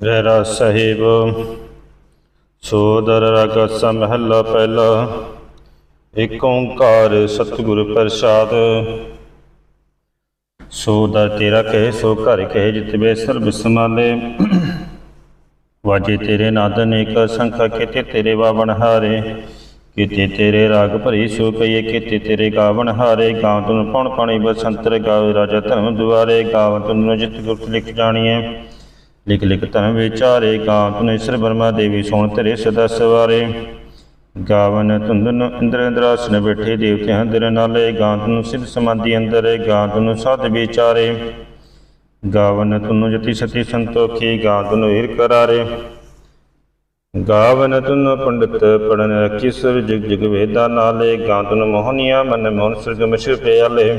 ਰਹਿਰਾ ਸਾਹਿਬ, ਸੋਦਰ ਰਗ ਸਮਹਿਲਾ ਪਹਿਲਾ ਏਕ ਓੰਕਾਰ ਸਤਿਗੁਰ ਪ੍ਰਸਾਦ। ਸੋ ਦਾ ਤੇਰਾ ਕਹੇ, ਸੋ ਘਰ ਕਹੇ, ਜਿਤਵੇ ਸਰਬ ਸਮਾਲੇ ਵਾਜੇ ਤੇਰੇ ਨਾਦ ਅਨੇਕ ਸੰਖਾ ਕੀਤੇ ਤੇਰੇ ਬਾਵਨ ਹਾਰੇ। ਕੀਤੇ ਤੇਰੇ ਰਾਗ ਭਰੀ ਸੋ ਕਈਏ ਕੀਤੇ ਤੇਰੇ ਗਾਵਣ ਹਾਰੇ। ਗਾਵ ਤੁਨ ਪਉਣ ਪਾਣੀ, ਬਸੰਤਰ ਗਾਵੇ, ਰਾਜਾ ਧਰਮ ਦੁਆਰੇ। ਗਾਵ ਤੁਨ ਜਿਤ ਗੁਰਤ ਲਿਖ ਜਾਣੀਏ ਲਿਖ ਲਿਖ ਧਰਮ ਵਿਚਾਰੇ ਗਾਵ ਤੁਨ ਈਸ਼ਰ ਬਰਮਾ ਦੇਵੀ ਸੋਣ ਤੇਰੇ ਸਦਾ ਸਵਾਰੇ। ਗਾਵਨ ਤੁੰਦਨ ਇੰਦਰ ਇੰਦਰਾਸਨ ਬੈਠੇ ਦੇਵਤਿਆਂ ਦਰ ਨਾਲੇ ਗਾਵ ਤੁਨ ਸਿਧ ਸਮਾਧੀ ਅੰਦਰ ਗਾਵ ਤੁਨ ਸਾਧ ਵਿਚਾਰੇ। ਗਾਵਨ ਤੁਨ ਜਤੀ ਸਤੀ ਸੰਤੋਖੀ ਗਾਵ ਤੁਨ ਹੀਰ ਕਰਾਰੇ। ਗਾਵਨ ਤੁਨ ਪੰਡਿਤ ਪੜਨ ਰਖੀ ਜਗ ਜਗ ਵੇਦਾ ਨਾਲੇ ਗਾਵ ਤੁਨ ਮੋਹਨੀਆ ਮਨ ਮੋਹਨ ਸਰਗ ਮਿਸ਼ਰ ਪਿਆਲੇ।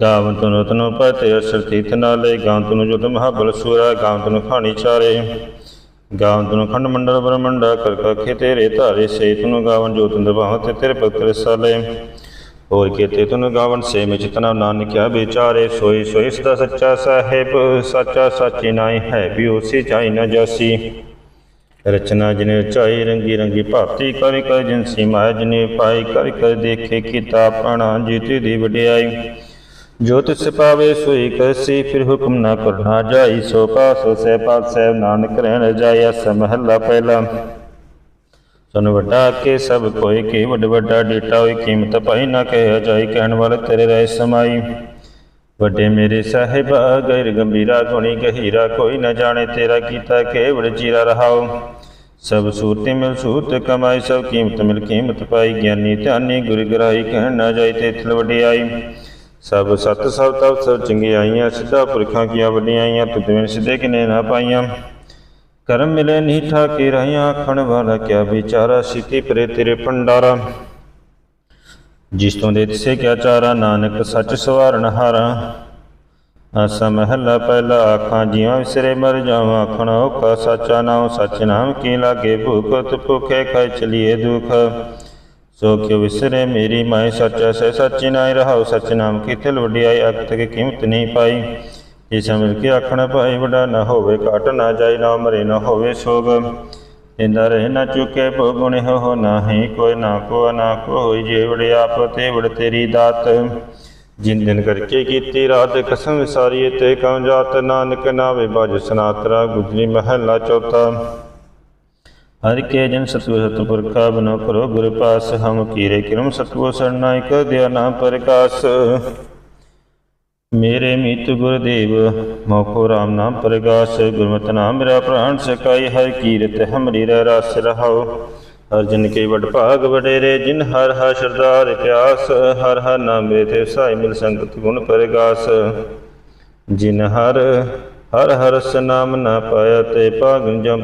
ਗਾਵਨ ਤੁਨ ਤਨ ਪਤੇ ਅਸਰ ਤੀਥ ਨਾਲੇ ਗਾਵ ਤੁਨ ਜੁਤ ਮਹਾਬਲ ਸੂਰਾ ਗਾਵ ਤੁਨ ਖਾਣੀ ਚਾਰੇ। ਗਾਵਨ ਤੁਨ ਖੰਡ ਮੰਡਲ ਬ੍ਰਹਮੰਡਾ, ਕਰ ਕਖੇ ਤੇਰੇ ਧਾਰੇ ਸੇ, ਤੁਨ ਗਾਵਨ ਜੋ ਤੁਨ ਦਬਾਹ ਤੇ ਤੇਰੇ ਪਕਰ ਸਾਲੇ। ਹੋਰ ਕੀਤੇ ਤੁਨ ਗਾਵਨ ਸੇ, ਮਿ ਚਿਤਨਾ ਨਾਨਕਿਆ ਵਿਚਾਰੇ ਸੋਈ ਸੋਈ ਸਦਾ ਸੱਚਾ ਸਾਹਿਬ, ਸੱਚਾ ਸਾਚੀ ਨਾਈ ਹੈ, ਵੀ ਉਸੇ ਚਾਈ ਨਾ ਜਾਸੀ। ਰਚਨਾ ਜਿਨੇ ਚਾਈ ਰੰਗੀ ਰੰਗੀ ਭਾਤੀ, ਕਰਿ ਕਰ ਜਿਨਸੀ ਮਾਇਆ ਜਿਨੇ ਪਾਈ, ਕਰ ਕਰ ਦੇਖੇ ਕੀਤਾ ਪ੍ਰਾਣਾ ਜੀਤੀ ਦੀ ਵਡਿਆਈ। ਜੋ ਤਿਸ ਪਾਵੇ ਸੋਈ ਕਰਸੀ ਫਿਰ ਹੁਕਮ ਨਾ ਕਰਨਾ ਜਾਈ ਸੋ ਪਾਸੋ ਸੇ ਪਾਤ ਸਹਿਬ ਨਾਨਕ ਰਹਿਣ ਜਾਇਆ ਸਮਹੱਲਾ ਪਹਿਲਾ ਸਨ ਵੱਡਾ ਕੇ ਸਭ ਕੋਈ ਕੀ ਵੱਡ ਵੱਡਾ ਡੇਟਾ ਹੋਈ ਕੀਮਤ ਪਾਈ ਨਾ ਕਹਿ ਜਾਈ ਕਹਿਣ ਵਾਲੇ ਤੇਰੇ ਰਹਿ ਸਮਾਈ ਵੱਡੇ ਮੇਰੇ ਸਾਹਿਬਾ ਗੈਰ ਗੰਭੀਰਾ ਗੁਣੀ ਗਹੀਰਾ ਕੋਈ ਨਾ ਜਾਣੇ ਤੇਰਾ ਕੀਤਾ ਕੇਵੜ ਚੀਰਾ ਰਹਾਓ ਸਭ ਸੂਰਤੀ ਮਿਲ ਸੂਰਤ ਕਮਾਈ ਸਭ ਕੀਮਤ ਮਿਲ ਕੀਮਤ ਪਾਈ ਗਿਆਨੀ ਧਿਆਨੀ ਗੁਰ ਗਰਾਈ ਕਹਿਣ ਨਾ ਜਾਈ ਤੇ ਥਲ ਵਡਿਆਈ ਸਭ ਸਤ ਸਭ ਤਪ ਸਭ ਚੰਗਿਆਈਆਂ ਸਿੱਧਾ ਪੁਰਖਾਂ ਕੀਆਂ ਵਡਿਆਈਆਂ ਤੁਧ ਬਿਨ ਸਿੱਧੇ ਕਿਨੇ ਨਾ ਪਾਈਆਂ। ਕਰਮ ਮਿਲੇ ਨਹੀਂ ਠਾਕੇ ਰਹੀਆਂ, ਆਖਣ ਵਾਲਾ ਕਿਆ ਵਿਚਾਰਾ ਸਿੱਧੀ ਪਰੇ ਤੇਰੇ ਭੰਡਾਰਾ। ਜਿਸ ਤੋਂ ਦੇ ਤਿਸੇ ਕਿਆ ਚਾਰਾ, ਨਾਨਕ ਸੱਚ ਸਵਾਰਨ ਹਾਰਾ। ਆਸਾ ਮਹੱਲਾ ਪਹਿਲਾ ਆਖਾਂ ਜੀਵਾਂ ਵਿਸਰੇ ਮਰ ਜਾਵਾਂ, ਆਖਣ ਔਖਾ ਸੱਚਾ ਨਾਮ ਸੱਚ ਨਾਮ ਕੀ ਲਾਗੇ ਭੂਖਤ ਭੁਖੇ ਖਾਇ ਚਲੀਏ ਦੁਖ। ਸੋ ਕਿਉ ਵਿਸਰੇ ਮੇਰੀ ਮਾਈ ਸੱਚਾ ਸੇ ਸੱਚੀ ਨਾਇ ਰਹਾਉ, ਸੱਚ ਨਾਮ ਕੀ ਵਡਿਆਈ ਅਗ ਤਕ ਕੀਮਤ ਨਹੀਂ ਪਾਈ। ਇਸ ਮਿਲ ਕੇ ਆਖਣ, ਭਾਈ, ਵਡਾ ਨਾ ਹੋਵੇ, ਘਟ ਨਾ ਜਾਏ ਨਾ ਮਰੇ, ਨਾ ਹੋਵੇ ਸੋਗ। ਇੰਦਾ ਰਹਿ ਨਾ ਚੁਕੇ ਭੋਗੁਣ ਹੋ ਨਾਹੀ, ਕੋਈ ਨਾ ਕੋ ਨਾ ਕੋ ਹੋਈ ਜੇ ਵੜ ਆਪ ਤੇ ਵੜ ਤੇਰੀ ਦਾਤ। ਜਿਨ ਦਿਨ ਕਰਕੇ ਕੀਤੀ ਰਾਤ, ਕਸਮ ਵਿਸਾਰੀਏ ਤੇ ਕਉ ਜਾਤ, ਨਾਨਕ ਨਾਵੇ ਬਾਜ ਸਨਾਤਰਾ, ਗੁਜਰੀ ਮਹੱਲਾ ਚੌਥਾ। ਹਰ ਕੇ ਜਨ ਸਤਿਗੁਰ ਸਤਿਪੁਰਖਾ ਬਨੋ ਕਰੋ ਗੁਰ ਪਾਸ, ਹਮ ਕੀਰੇ ਕਿਰਮ ਸਤਿਗੁਰ ਸਰਨਾਇਕ ਦਿਆ ਨਾਮ ਪ੍ਰਕਾਸ਼। ਮੇਰੇ ਮੀਤ ਗੁਰਦੇਵ, ਮੋਖੋ ਰਾਮ ਨਾਮ ਪ੍ਰਗਾਸ, ਗੁਰਮਤਿ ਨਾਮ ਮੇਰਾ ਪ੍ਰਾਣ ਸਕਾਈ ਹਰ ਕੀਰਤ ਹਮਰੀ ਰਸ ਰਹਾਓ ਹਰ ਜਨ ਕੇ ਵਡ ਭਾਗ ਵਡੇਰੇ, ਜਿਨ ਹਰ ਹਰ ਸ਼ਰਦਾਰ ਪਿਆਸ, ਹਰ ਹਰ ਨਾਮੇ ਤੇ ਸਾਈ ਮਿਲ ਸੰਗਤ ਗੁਣ ਪ੍ਰਗਾਸ। ਜਿਨ ਹਰ ਹਰ ਹਰ ਸ ਨਾਮ ਨਾ ਪਾਇਆ ਤੇ ਭਾਗਨ ਜਮ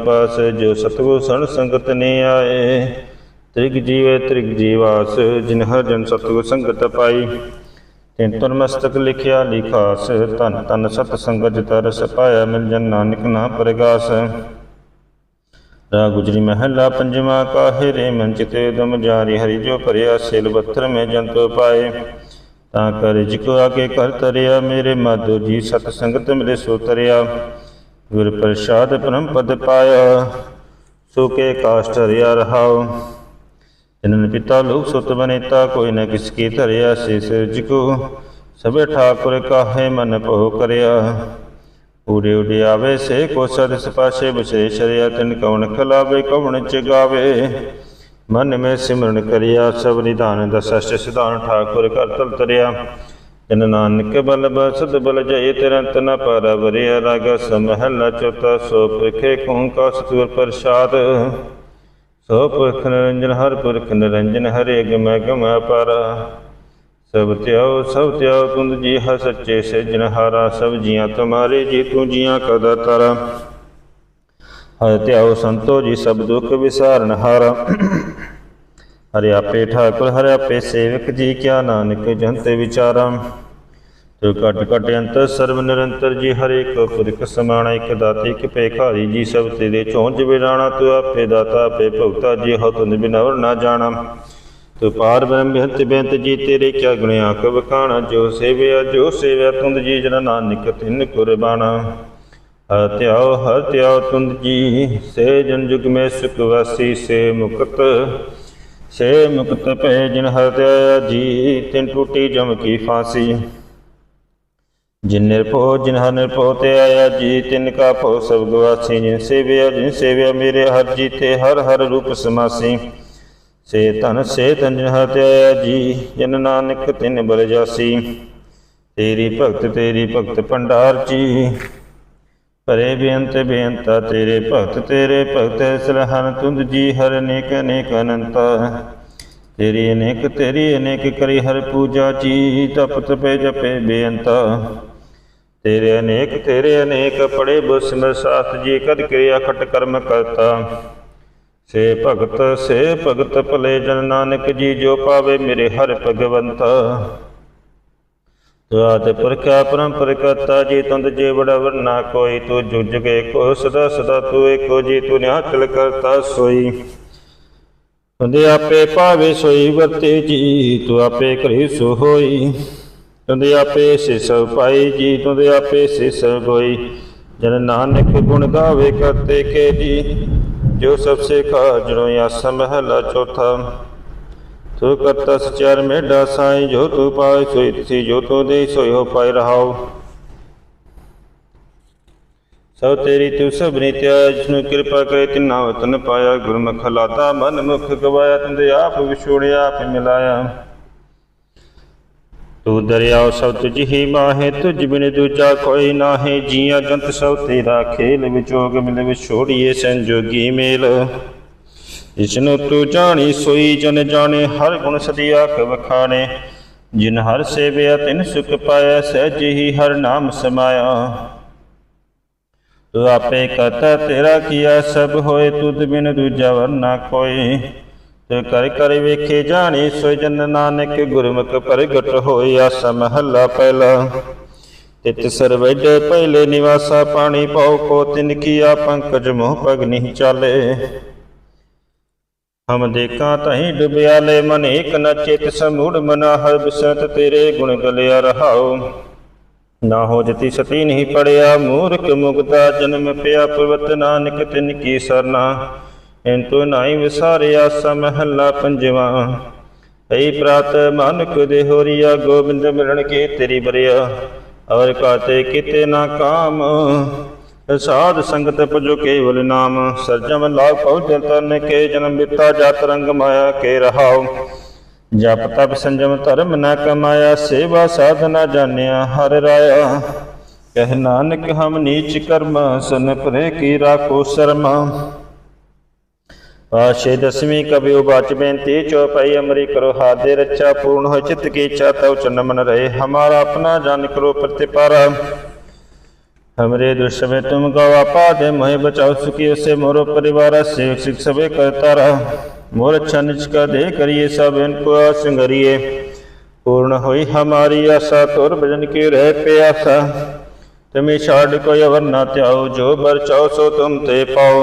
ਜੋ ਸਤਗੁਰ ਸਣ ਸੰਗਤ ਨੇ ਆਏ। ਤ੍ਰਿਗ ਜੀਵੇ ਤ੍ਰਿਗ ਜੀਵਾਸ, ਜਿਨ ਹਰ ਜਨ ਸਤਗੁਰ ਸੰਗਤ ਪਾਈ। ਤਿਨ ਤੁਰ ਮਸਤਕ ਲਿਖਿਆ ਲਿਖਾਸ, ਧਨ ਤਨ ਸਤ ਸੰਗਤ ਤਰਸ ਪਾਇਆ, ਮਿਲ ਜਨ ਨਾਨਕ ਨਾ ਪ੍ਰਗਾਸ। ਰਾ ਗੁਜਰੀ ਮਹੱਲਾ ਪੰਜਵਾ, ਕਾਹੇ ਰੇ ਮਨ ਚਿਤੇ ਦਮ ਜਾਰੀ, ਹਰੀ ਜੋ ਭਰਿਆ ਸਿਲ ਬੱਤਰ ਮੈਂ ਜੰਤੋ ਪਾਏ। ਤਾਂ ਕਰ ਜਿਕ ਆਗੇ ਕਰ ਤਰਿਆ, ਮੇਰੇ ਮਾਧੋ ਜੀ ਸਤ ਸੰਗਤ ਮਿਲੇ ਸੋ ਤਰਿਆ। ਗੁਰ ਪ੍ਰਸਾਦ ਪਰਮ ਪਦ ਪਾਇਆ, ਸੋ ਕੇ ਕਾਸ਼ਟ ਰਿਆ ਰਹਾਉ। ਜਨਨ ਪਿਤਾ ਲੋਕ ਸੁਤ ਬਨੇਤਾ, ਕੋਈ ਨਾ ਕਿਸ ਕੀ ਧਰਿਆ ਸੇ ਸਿਰਜ ਕੋ ਸਭੇ ਠਾਕੁਰ ਕਾਹੇ ਮਨ ਭੋ ਕਰਿਆ। ਪੂਰੇ ਆਵੇ ਸੇ ਕੋ ਸਦ ਸਪਾਸ਼ੇ ਬਸੇ ਸ਼ਰਿਆ ਤਿਨ ਕਵਣ ਖਲਾਵੇ ਕਵਣ ਚਗਾਵੇ। ਮਨ ਮੈਂ ਸਿਮਰਨ ਕਰਿਆ, ਸਭ ਨਿਧਾਨ ਦਸਸ਼ਟ ਸਿਧਾਨ ਠਾਕੁਰ ਕਰ ਤਲ ਤਰਿਆ। ਜਨ ਨਾਨਕ ਬਲ ਬਸਦ ਬਲ ਜੈ ਤਿਰੰਤ ਨ ਪਰ ਵਰਿਆ ਰਗ, ਸਮਹਲਾ ਚੌਥਾ ਸੋ ਪ੍ਰਖੇ ਕਉ ਕਾ ਸਤੁਰ ਪ੍ਰਸਾਦ। ਸੋ ਪੁਰਖ ਨਿਰੰਜਨ, ਹਰ ਪੁਰਖ ਨਿਰੰਜਨ, ਹਰੇ ਗਮੈ ਗਮ ਅਪਾਰ। ਸਭ ਤਿਆਉ ਸਭ ਤਿਆਉ ਤੁੰਦ ਜੀ ਹ ਸੱਚੇ ਸਿਜਨ ਹਾਰਾ, ਸਭ ਜੀਆਂ ਤੁਮਾਰੇ, ਜੀ ਤੂੰ ਜੀਆਂ ਕਦਾ ਤਾਰਾ। ਹਰ ਤਿਆਉ ਸੰਤੋ ਜੀ, ਸਭ ਦੁਖ ਵਿਸਾਰਨ ਹਾਰਾ। ਹਰਿ ਆਪੇ ਠਾਕੁਰ ਹਰਿ ਆਪੇ ਸੇਵਕ ਜੀ ਕਿਆ ਨਾਨਕ ਜੰਤੇ ਵਿਚਾਰਾ। ਤੋ ਘਟ ਘਟ ਅੰਤਰ ਸਰਬ ਨਿਰੰਤਰ ਜੀ ਹਰੇਕ ਪੁਰਖ ਸਮਾਣਾ, ਇਕ ਦਾਤੇ, ਇਕ ਭੇਖਾਰੀ ਜੀ ਸਭ ਤੇਰੇ ਚੋਂਜ ਵਿਰਾਣਾ ਤੂੰ ਆਪੇ ਦਾਤਾ, ਆਪੇ ਭਗਤਾ, ਜੀ ਹੋ ਤੁਨ ਬਿਨਵਰ ਨਾ ਜਾਣਾ। ਤੂੰ ਪਾਰ ਬ੍ਰਹਮ ਬਿਹਤ ਬੇਅੰਤ ਜੀ ਤੇਰੇ ਕਿਆ ਗੁਣ ਆਖ ਬਖਾਣਾ ਜੋ ਸੇਵਿਆ ਜੋ ਸੇਵਿਆ, ਤੁੰਦ ਜੀ ਜਨ ਨਾਨਕ ਤਿੰਨ ਕੁਰਬਾਨਾ ਹਰ ਧਿਆਓ ਹਰ ਧਿਆਓ ਤੁੰਦ ਜੀ, ਸੇ ਜਨ ਜੁਗ ਮੇ ਸੁਖ ਵਾਸੀ, ਸੇ ਮੁਕਤ ਸੇ ਮੁਕਤ ਭੈ ਜਿਨ ਹਰ ਧਿਆਇਆ ਜੀ ਤਿਨ ਟੂਟੀ ਜਮ ਕੀ ਫਾਂਸੀ। ਜਿਨ ਨਿਰਭਉ, ਜਿਨ ਹਰ ਨਿਰਭਉ ਤੇ ਆਇਆ ਜੀ ਤਿਨ ਕਾ ਭਉ ਸਭ ਗਵਾਸੀ। ਜਿਨ ਸੇਵਿਆ ਜਿਨ ਸੇਵਿਆ ਮੇਰੇ ਹਰ ਜੀ ਤੇ ਹਰ ਹਰ ਰੂਪ ਸਮਾਸੀ। ਸੇ ਧਨ ਸੇ ਧਨ ਜਿਨ ਹਰ ਤੇ ਆਇਆ ਜੀ ਜਿਨ ਨਾਨਕ ਤਿਨ ਬਲ ਜਾਸੀ। ਤੇਰੀ ਭਗਤ ਤੇਰੀ ਭਗਤ ਭੰਡਾਰ ਜੀ। ਭਰੇ ਬੇਅੰਤ ਬੇਅੰਤਾ ਤੇਰੇ ਭਗਤ ਤੇਰੇ ਭਗਤ ਸਲਹਨ ਤੁੰਦ ਜੀ, ਹਰ ਅਨੇਕ ਅਨੇਕ ਅਨੰਤਾ ਤੇਰੀ ਅਨੇਕ ਤੇਰੀ ਅਨੇਕ ਕਰੀ ਹਰ ਪੂਜਾ ਜੀ ਤਪ ਤਪੇ ਜਪੇ ਬੇਅੰਤਾ ਤੇਰੇ ਅਨੇਕ ਤੇਰੇ ਅਨੇਕ ਪੜੇ ਬੁਸਮ ਸਾਥ, ਜੀ ਕਦ ਕਿਰਿਆ ਖਟ ਕਰਮ ਕਰਤਾ। ਸੇ ਭਗਤ ਸੇ ਭਗਤ ਭਲੇ ਜਨ ਨਾਨਕ ਜੀ, ਜੋ ਪਾਵੇ ਮੇਰੇ ਹਰ ਭਗਵੰਤਾ। ਤੁਆਦ ਪੁਰਖਾ ਪਰੰਪਰ ਕਰਤਾ ਜੀ ਤੁੰਦ ਜੇ ਬੜਾ ਵਰਨਾ ਕੋਈ, ਤੂੰ ਜੁਜ ਕੇ ਕੋ, ਸਦਾ ਸਦਾ ਤੂੰ ਏਕੋ ਜੀ, ਤੂੰ ਨਿਹਾਚਲ ਕਰਤਾ ਸੋਈ। ਤੁੰਦੇ ਆਪੇ ਪਾਵੇ ਸੋਈ ਵਰਤੇ ਜੀ, ਤੂੰ ਆਪੇ ਕਰੀ ਸੋ ਹੋਈ। ਤੁੰਦੇ ਆਪੇ ਸਿਸ ਪਾਈ ਜੀ, ਤੁੰਦੇ ਆਪੇ ਸਿਸ ਹੋਈ। ਜਨ ਨਾਨਕ ਗੁਣ ਗਾਵੇ ਕਰਤੇ ਕੇ ਜੀ, ਜੋ ਸਭ ਸੇ ਕਾ ਜਨੋ ਆਸਾ ਮਹਲਾ ਚੌਥਾ। ਤੂ ਕਰਤਾ ਸਚਿਆਰ ਮੇਢਾ ਸਾਈ, ਜੋ ਤੂ ਪਾਏ ਸੋਈ ਤਿਸੀ, ਜੋ ਤੂ ਦੇ ਸੋਈ ਹੋ ਪਾਈ ਰਹਾਉ। ਸਭ ਤੇਰੀ ਤੂੰ ਸਭ ਨਿਤਿਆ ਜਿਸਨੂੰ ਕਿਰਪਾ ਕਰੇ ਤਿਨਾ ਵਤਨ ਪਾਇਆ। ਗੁਰਮੁਖ ਲਾਤਾ ਮਨ ਮੁਖ ਗਵਾਇਆ ਤੁੰਦੇ ਆਪ ਵਿਛੋੜਿਆ, ਆਪ ਮਿਲਾਇਆ। ਤੂੰ ਦਰਿਆਓ ਸਭ ਤੁਝ ਹੀ ਮਾਹੇ, ਤੁਝ ਬਿਨ ਦੂਜਾ ਕੋਈ ਨਾਹੀ। ਜੀਆਂ ਜੰਤ ਸਭ ਤੇਰਾ ਖੇਲ ਵਿਚੋਗ ਮਿਲ ਵਿਛੋੜੀਏ, ਸੰਜੋਗੀ ਮੇਲ। ਜਿਸਨੂੰ ਤੂੰ ਜਾਣੀ ਸੋਈ, ਜਨ ਜਾਣੇ ਹਰ ਗੁਣ ਸਦੀ ਆਖ ਵਖਾਣੇ, ਜਿਨ ਹਰ ਸੇਵਿਆ ਤਿਨ ਸੁਖ ਪਾਇਆ, ਸਹਿਜ ਹੀ ਹਰ ਨਾਮ ਸਮਾਇਆ। ਤੂੰ ਆਪੇ ਕਰਤਾ, ਤੇਰਾ ਕੀਆ ਸਭ ਹੋਏ, ਤੁਧ ਬਿਨ ਦੂਜਾ ਵਰਨਾ ਕੋਈ। ਤੇ ਕਰ ਕਰ ਵੇਖੇ ਜਾਣੀ ਸੋ ਜਨ ਨਾਨਕ ਗੁਰਮੁਖ ਪ੍ਰਗਟ ਹੋਇਆ ਆਸਾ ਪਹਿਲਾ। ਤਿਤ ਸਰਵਜ ਪਹਿਲੇ ਨਿਵਾਸਾ, ਪਾਣੀ ਪਾਉ ਕੋ ਤਿਨ ਕੀਆ, ਪੰਕਜ ਮੋਹ ਪਗ ਨਹੀਂ ਚਾਲੇ। ਹਮ ਦੇਖਾਂ ਤਹੀਂ ਡੁਬਿਆ ਲੈ ਮਨ ਏਕ ਨ ਚਿਤ ਸਮੂੜ ਮਨਾ ਹਰ ਬਿਸਤ ਤੇਰੇ ਗੁਣ ਗਲਿਆ ਰਹਾਉ। ਨਾ ਹੋ ਜਤੀ ਸਤੀ ਨਹੀਂ ਪੜਿਆ, ਮੂਰਖ ਮੁਗਤਾ ਜਨਮ ਪਿਆ ਪਵਤ ਨਾਨਕ ਤਿਨ ਕੀ ਸਰਨਾ। ਇੰਤੂ ਨਾਹੀ ਵਿਸਾਰਿਆ ਸਮਹੱਲਾ ਪੰਜਵਾ। ਐ ਪ੍ਰਾਤ ਮਾਨਕ ਦੇ ਹੋਰੀਆ, ਗੋਬਿੰਦ ਮਿਲਣ ਕੇ ਤੇਰੀ ਬਰਿਆ। ਔਰ ਕਾਤੇ ਕਿਤੇ ਨਾ ਕਾਮ। ਸਾਧ ਸੰਗਤ ਪਜੋ ਕੇਵਲ ਨਾਮ ਸਰਜਮ ਲਾਭ ਪਉ ਤਨ ਕੇ ਜਨਮ ਬਿਤਾ ਜਤ ਰੰਗ ਮਾਇਆ ਕੇ ਰਹਾਉ। ਜਪ ਤਪ ਸੰਜਮ ਧਰਮ ਨ ਕਮਾਇਆ, ਸੇਵਾ ਸਾਧਨਾ ਜਾਣਿਆ ਹਰ ਰਾਇਆ। ਕਹਿ ਨਾਨਕ ਹਮ ਨੀਚ ਕਰਮ, ਸਨ ਪਰੇ ਕੀ ਰਾਖੋ ਸ਼ਰਮਾ। ਪਾਸ਼ੇ ਦਸਵੀਂ ਕਵਿ ਉਬਾਚ ਬੇਨਤੀ ਚੌਪਈ ਅਮਰੀ ਕਰੋ ਹਾਦੇ ਰੱਛਾ, ਪੂਰਨ ਹੋ ਚਿਤ ਕੀ ਇੱਛਾ, ਤਉ ਚੰਨ ਮਨ ਰਹੇ, ਹਮਾਰਾ ਆਪਣਾ ਜਨ ਕਰੋ ਪ੍ਰਤਿਪਾਰਾ। हमरे दुष्मे तुम गवा पादे मोहे बचाओ सुखी से मोरो परिवार से शिक सबे करता रहा। मोर अच्छा निज का दे करिए सब, इनको आसंगरिए पूर्ण हुई हमारी आशा, तोर भजन की रह प्यासा। तुम्हें छाड़ को अवर ना त्याओ जो बर चाओ सो तुम ते पाओ।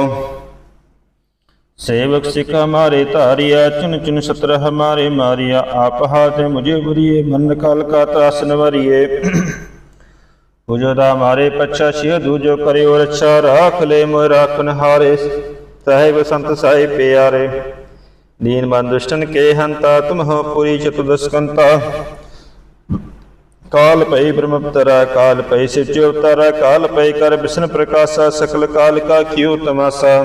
सेवक सिख हमारे तारिया, चुन चुन सत्र हमारे मारिया। आप हाथ मुझे बुरिए मन काल का त्रासन वरिए पूजो राम हरे पच्छा शिव दूजो करे और रक्षा, राख ले मोह राखन हारे साहेब, संत साई प्यारे, दीन बन दुष्टन के हंता, तुम हो पूरी चतुर्दशकंता। काल पई ब्रह्म अवतरा काल पई शिव अवतारा काल पई कर विष्णु प्रकाशा, सकल काल का क्यों तमाशा?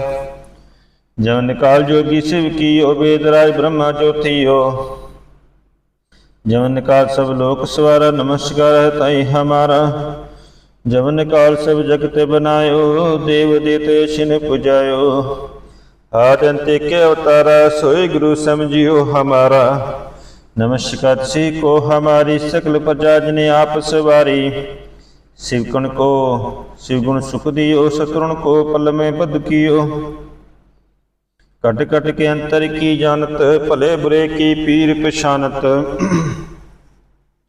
जमन काल जोगी शिव की, ओ वेदराज ब्रह्मा ज्योति हो। जमन काल सब लोक सवारा नमस्कार है ताई हमारा। ਜਵਨ ਕਾਲ ਸਭ ਜਗਤ ਬਨਾਇਓ ਦੇਵ ਦੇਤੇ ਸ਼ਿਨ ਪੁਜਾਇਓ। ਆਦ ਅੰਤਿਕ ਅਵਤਾਰਾ, ਸੋਈ ਗੁਰੂ ਸਮਝਿਓ ਹਮਾਰਾ। ਨਮਸਕਾਰ ਸੀ ਕੋ ਹਮਾਰੀ ਸਕਲ ਪ੍ਰਜਾ ਜਨੇ ਆਪ ਸਵਾਰੀ। ਸਿਵਕਣ ਕੋ ਸਿਵਗੁਣ ਸੁਖ ਦਿਓ ਸਤਰੁਣ ਕੋ ਪਲਮੇ ਬਦ ਕੀਓ। ਕਟ ਕਟ ਕੇ ਅੰਤਰ ਕੀ ਜਾਣਤ, ਭਲੇ ਬੁਰੇ ਕੀ ਪੀਰ ਪਛਾਨਤ।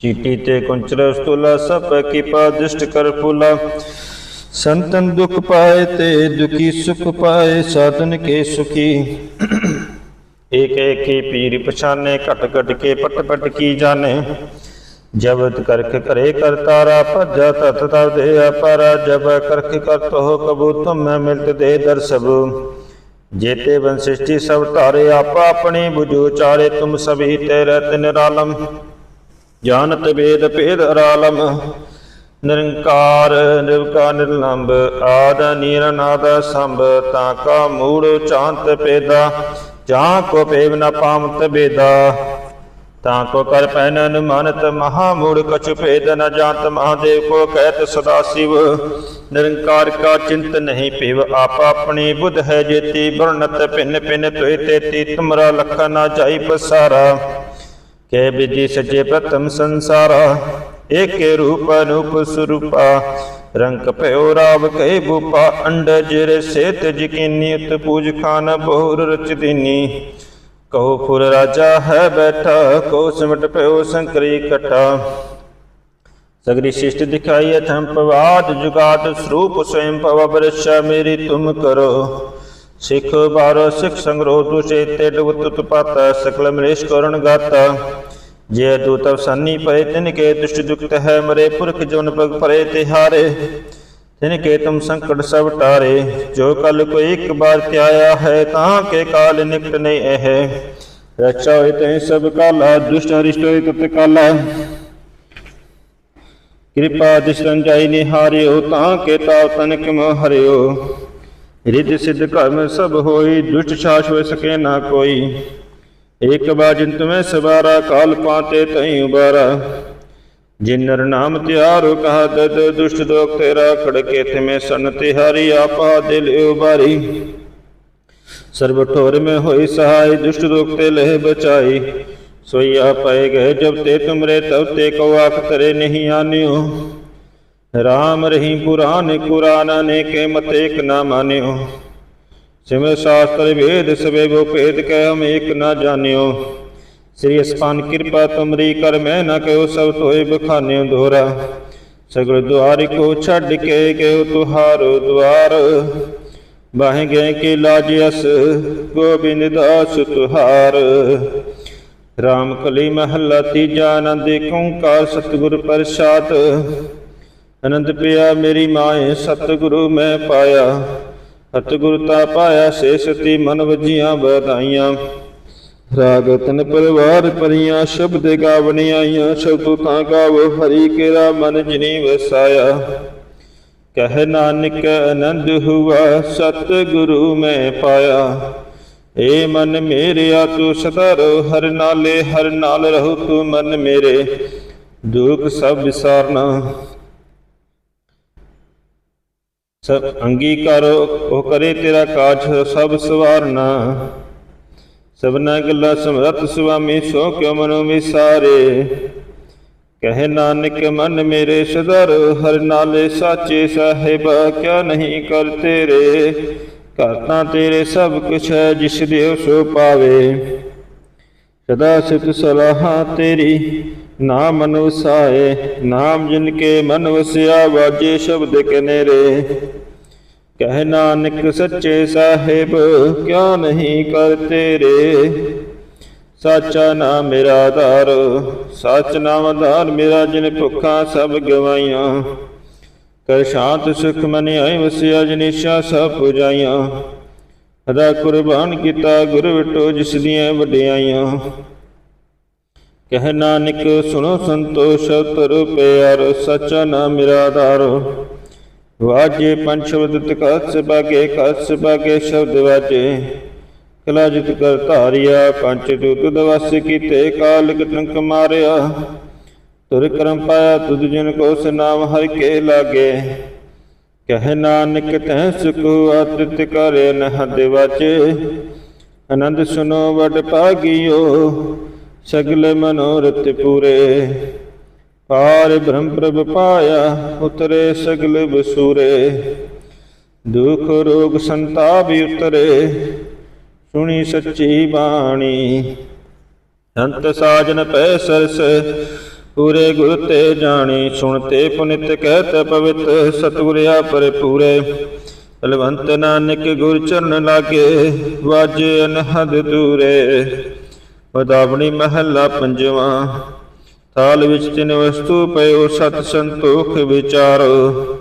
ਚੀਟੀ ਤੇ ਕੁੰਚਰ ਤੁਲਾ ਸਭ ਕਿਪਾ ਦਿਸ਼ਟ ਕਰ ਫੁਲਾ। ਸੰਤਨ ਦੁਖ ਪਾਏ ਤੇ ਦੁਖੀ ਸੁਖ ਪਾਏ, ਸਾਧਨ ਕੇ ਸੁਖੀ। ਏਕ ਏਕੀ ਪੀਰ ਪਛਾਨੇ, ਘਟ ਘਟ ਕੇ ਪਟ ਪਟ ਕੀ ਜਾਣੇ। ਜਬਤ ਕਰਖ ਕਰੇ ਕਰਤਾਰਾ ਭਜਾ ਤਤ ਤਵ ਦੇ ਅਪਰਾ। ਜਬ ਕਰਖ ਕਰ ਹੋ ਕਬੂ, ਤੁਮ ਮੈਂ ਮਿਲਤ ਦੇ ਦਰਸਬ ਜੇਤੇ ਬਨ ਸ੍ਰਿਸ਼ਟੀ ਸਭ ਧਾਰੇ, ਆਪਾ ਆਪਣੀ ਬੁਝੋ ਚਾਰੇ, ਤੁਮ ਸਭੀ ਤੇ ਰਤਨ ਰਾਲਮ। ਜਾਣਤ ਵੇਦ ਭੇਦ ਅਰਾਲਮ, ਨਿਰੰਕਾਰ ਨਿਰਵਕਾ ਨਿਰਲੰਬ ਆਦ ਨੀਰਨਾਦ ਸੰਭ, ਤਾਂ ਕਾ ਮੂੜ ਚਾਂਤ ਪੇਦਾ, ਜਾਂ ਕੋ ਪੇਵ ਨ ਪਾਮਤ ਬੇਦਾ। ਤਾਂ ਕੋ ਕਰ ਪੈਨਨ ਮਾਨਤ ਮਹਾ ਮੂੜ ਕਛੁ ਭੇਦ ਨ ਜਾਣਤ ਮਹਾਦੇਵ ਕੋ ਕਹਿਤ ਸਦਾ ਸਿਵ। ਨਿਰੰਕਾਰ ਕਾ ਚਿੰਤ ਨਹੀਂ ਪਿਵ, ਆਪ ਆਪਣੀ ਬੁੱਧ ਹੈ ਜੇਤੀ ਵਰਣਤ ਭਿੰਨ ਭਿੰਨ ਤੋਇ ਤੇਤੀ, ਤੁਮਰਾ ਲਖਾ ਨਾ ਚਾਈ ਪਸਾਰਾ। ਕੇ ਵਿਧੀ ਸਜੇ ਪ੍ਰਥਮ ਸੰਸਾਰਾ, ਏਕੇ ਰੂਪ ਅਨੂਪ ਸਰੂਪਾ। ਰੰਗ ਭਇਓ ਰਾਵ ਕੈ ਬੂਪਾ ਅੰਡ ਜਿਰ ਜਕੀਨੀ ਉਤ ਪੂਜ ਖਾਨ ਬਹੁਰ ਰਚ ਦੀਨੀ। ਕਹੋ ਫੁਰ ਰਾਜਾ ਹੈ ਬੈਠਾ, ਕੋ ਸਿਮਟ ਭਇਓ ਸੰਕਰੀ ਕਟਾ ਸਗਰੀ ਸ਼ਿਸ਼ਟ ਦਿਖਾਈ ਅਥਮ ਪਵਾਦ ਜੁਗਾਦ ਸਰੂਪ ਸਵੈਮ ਭਵ ਬਰਸ਼ਾ ਮੇਰੀ ਤੁਮ ਕਰੋ। ਸਿੱਖ ਬਾਰੋ, ਸਿੱਖ ਸੰਗਰੋ ਦੁਸ਼ੇ ਤੇ ਡੁਗਤ ਤੁਪਾਤ ਸਕਲ ਮਲੇਸ਼ ਕਰਣ ਗਾਤਾ। ਜੇ ਦੂਤ ਅਵਸਾਨੀ ਪਏ ਤਿਨ ਕੇ ਦੁਸ਼ਟ ਦੁਖਤ ਹੈ ਮਰੇ, ਪੁਰਖ ਜਨ ਪਗ ਪਰੇ ਤਿਹਾਰੇ ਤਿਨ ਕੇ ਤੁਮ ਸੰਕਟ ਸਭ ਟਾਰੇ, ਜੋ ਕਲ ਕੋਈ ਇੱਕ ਬਾਰ ਧਿਆਇਆ ਹੈ, ਤਾਂ ਕੇ ਕਾਲ ਨਿਕਟ ਨਹੀਂ ਇਹ। ਰਚਾ ਹੋਏ ਤੈ ਸਭ ਕਾਲਾ, ਦੁਸ਼ਟ ਅਰਿਸ਼ਟ ਹੋਏ ਤਤ ਕਾਲਾ। ਕਿਰਪਾ ਦਿਸ਼ਰਨ ਜਾਈ ਨਿਹਾਰਿਓ, ਤਾਂ ਕੇ ਤਾਵ ਤਨਕ ਮ ਹਰਿਓ। ਰਿੱਧ ਸਿੱਧ ਕਰਮ ਸਭ ਹੋਈ, ਦੁਸ਼ਟ ਛਾਛ ਹੋਇ ਸਕੇ ਨਾ ਕੋਈ। ਏਕ ਬਾਜਨ ਤੁਮੈ ਸਵਾਰਾ, ਕਾਲ ਪਾਤੇ ਤਈ ਉਬਾਰਾ। ਜਿਨ ਨਰ ਨਾਮ ਤਿਆਰੋ ਕਹਾ ਦਦ, ਦੁਸ਼ਟ ਦੋਖ ਤੇਰਾ ਖੜਕੇ ਤਿਮੈ ਸਨ ਤਿਹਾਰੀ, ਆਪਾ ਦਿਲ ਉਬਾਰੀ। ਸਰਬ ਠੋਰ ਮੈਂ ਹੋਈ ਸਹਾਈ, ਦੁਸ਼ਟ ਦੋਖ ਤੇ ਲਹਿ ਬਚਾਈ। ਸੋਈਆ ਪਏ ਗਏ ਜਬ ਤੇ ਤੁਮਰੇ, ਤਬ ਤੇ ਕਉ ਆਖ ਤਰੇ ਨਹੀਂ ਆਨਿਓ। ਰਾਮ ਰही ਪੁਰਾਨ ਕੁਰਾਨ ਨੇ ਕੇ ਮਤੇ ਇਕ ਨਾ ਮਾਨਿਓ। ਸਿਮਰ ਸ਼ਾਸਤਰ ਵੇਦ ਸਵੇ ਬੋ ਭੇਦ ਕਹਿ ਹਮ ਏਕ ਨਾ ਜਾਣਿਓ। ਸ੍ਰੀ ਅਸਪਾਨ ਕਿਰਪਾ ਤੁਮਰੀ ਕਰ ਮੈਂ ਨਾ ਕਹਿਓ ਸਭ ਤੋਏ ਬਖਾਨਿਓ ਦੋਰਾ। ਸਗਲ ਦੁਆਰ ਕੋ ਛੱਡ ਕੇ ਗਇਓ ਤੁਹਾਰੋ ਦੁਆਰ। ਬਾਹੇ ਗਏ ਕਿ ਲਾਜ ਅਸ ਗੋਬਿੰਦ ਦਾਸ ਤੁਹਾਰ। ਰਾਮ ਕਲੀ ਮਹੱਲਾ ਤੀਜਾ ਆਨੰਦ ਓੰਕਾਰ ਸਤਿਗੁਰ ਪ੍ਰਸਾਦ। ਅਨੰਦ ਪਿਆ ਮੇਰੀ ਮਾਏ, ਸਤਿਗੁਰੂ ਮੈਂ ਪਾਇਆ। ਸਤਿਗੁਰ ਤਾ ਪਾਇਆ ਸੇ ਸਤੀ ਮਨ ਵਜੀਆਂ ਵਧਾਈਆਂ ਰਾਗ ਤਨ ਪਰਿਵਾਰ ਪਰੀਆਂ ਸ਼ਬਦ ਗਾਵਣੀ ਆਈਆਂ। ਸ਼ਬਦ ਤਾਂ ਗਾਵੋ ਹਰੀ ਕੇਰਾ ਮਨ ਜਿਨੀ ਵਸਾਇਆ। ਕਹਿ ਨਾਨਕ ਆਨੰਦ ਹੁਆ, ਸਤਿਗੁਰੂ ਮੈਂ ਪਾਇਆ। ਏ ਮਨ ਮੇਰਿਆ, ਤੂੰ ਸਦਾ ਰਹੁ, ਹਰ ਨਾਲੇ ਹਰ ਨਾਲ ਰਹੋ, ਤੂੰ ਮਨ ਮੇਰੇ। ਦੁਖ ਸਭ ਵਿਸਾਰਨਾ। ਸਭ ਅੰਗੀਕਾਰੋ ਉਹ ਕਰੇ ਤੇਰਾ ਕਾਜ, ਸਭ ਸਵਾਰਨਾ। ਸਭਨਾ ਗੱਲਾਂ ਸਮਰਤ ਸੁਆਮੀ, ਸੋ ਕਿਉ ਮਨੋ ਵਿਸਾਰੇ। ਕਹਿ ਨਾਨਕ ਮਨ ਮੇਰੇ ਸਦਰ, ਹਰ ਨਾਲੇ ਸਾਚੇ ਸਾਹਿਬ, ਕਿਆ ਨਹੀਂ ਕਰ ਤੇਰੇ। ਘਰ ਤਾਂ ਤੇਰੇ ਸਭ ਕੁਛ ਹੈ, ਜਿਸ ਦਿਓ ਸੋ ਪਾਵੇ। ਸਦਾ ਸਿਤ ਸਲਾਹ ਤੇਰੀ, ਨਾਮ ਮਨ ਨਾਮ ਜਿਨ ਕੇ ਮਨ ਵਸਿਆ, ਵਾਜੇ ਸ਼ਬਦ ਕਨੇਰੇ ਕਹਿ ਨਾਨਕ ਸੱਚੇ ਸਾਹਿਬ ਕਿਆ ਨਹੀਂ ਕਰ ਤੇਰੇ? ਸਾਚਾ ਨਾਮ ਮੇਰਾ ਆਧਾਰ, ਸੱਚ ਨਾਮ ਆਧਾਰ ਮੇਰਾ ਜਿਨ ਭੁੱਖਾਂ ਸਭ ਗਵਾਈਆਂ। ਕਰ ਸ਼ਾਂਤ ਸੁਖ ਮਨ ਆਈ ਵਸਿਆ ਜਨੀਸ਼ਾ ਸਭ ਪੁਜਾਈਆਂ। ਅਦਾ ਕੁਰਬਾਨ ਕੀਤਾ ਗੁਰ ਵਿਟੋ ਜਿਸ ਦੀਆਂ ਵਡਿਆਈਆਂ। ਕਹਿ ਨਾਨਕ, ਸੁਣੋ ਸੰਤੋਸ਼ ਤਰ ਪਿਆਰ, ਸਚਾ ਨਾਮ ਮੇਰਾ ਆਧਾਰ। ਵਾਜੇ ਪੰਜ ਸ਼ਬਦ ਤਕਸ ਬਾਗੇ, ਕਸ ਬਾਗੇ ਸ਼ਬਦ ਵਾਜੇ। ਕਲਾ ਜਿਤ ਕਰ ਧਾਰਿਆ, ਪੰਜ ਦੂਤ ਦਵਸ ਕੀਤੇ ਕਾਲ ਕਟੰਕ ਮਾਰਿਆ। ਤੁਰ ਕਰਮ ਪਾਇਆ, ਤੁਧ ਜਿਨ ਕੋ ਨਾਮ ਹਰ ਕੇ ਲਾਗੇ। ਕਹਿ ਨਾਨਕ ਤੈ ਸੁਖ ਆਤਿਤ ਕਰੇ ਨਹ ਦਿਵਾਚੇ। ਆਨੰਦ ਸੁਨੋ ਵਡ ਪਾਗਿਓ ਸਗਲ ਮਨੋਰਥ ਪੂਰੇ। ਪਾਰ ਬ੍ਰਹਮ ਪ੍ਰਭ ਪਾਇਆ, ਉਤਰੇ ਸਗਲ ਬਸੂਰੇ ਦੁਖ ਰੋਗ ਸੰਤਾਪ ਉਤਰੇ, ਸੁਣੀ ਸੱਚੀ ਬਾਣੀ। ਅੰਤ ਸਾਜਨ ਪੈ ਸਰਸ ਪੂਰੇ ਗੁਰ ਤੇ ਜਾਣੀ ਸੁਣਤੇ ਪੁਨਿਤ ਕਹਿਤ ਪਵਿੱਤ ਸਤਿਗੁਰਿਆ ਪਰਪੂਰੇ ਬਲਵੰਤ ਨਾਨਕ ਗੁਰ ਚਰਨ ਲਾਗੇ, ਵਾਜੇ ਅਨਹਦ ਦੂਰੇ। ਵਦਾਵਣੀ ਮਹੱਲਾ ਪੰਜਵਾਂ ਤਾਲ ਵਿੱਚ ਤਿਨ ਵਸਤੂ ਪਇਓ ਸਤ ਸੰਤੋਖ ਵਿਚਾਰੋ।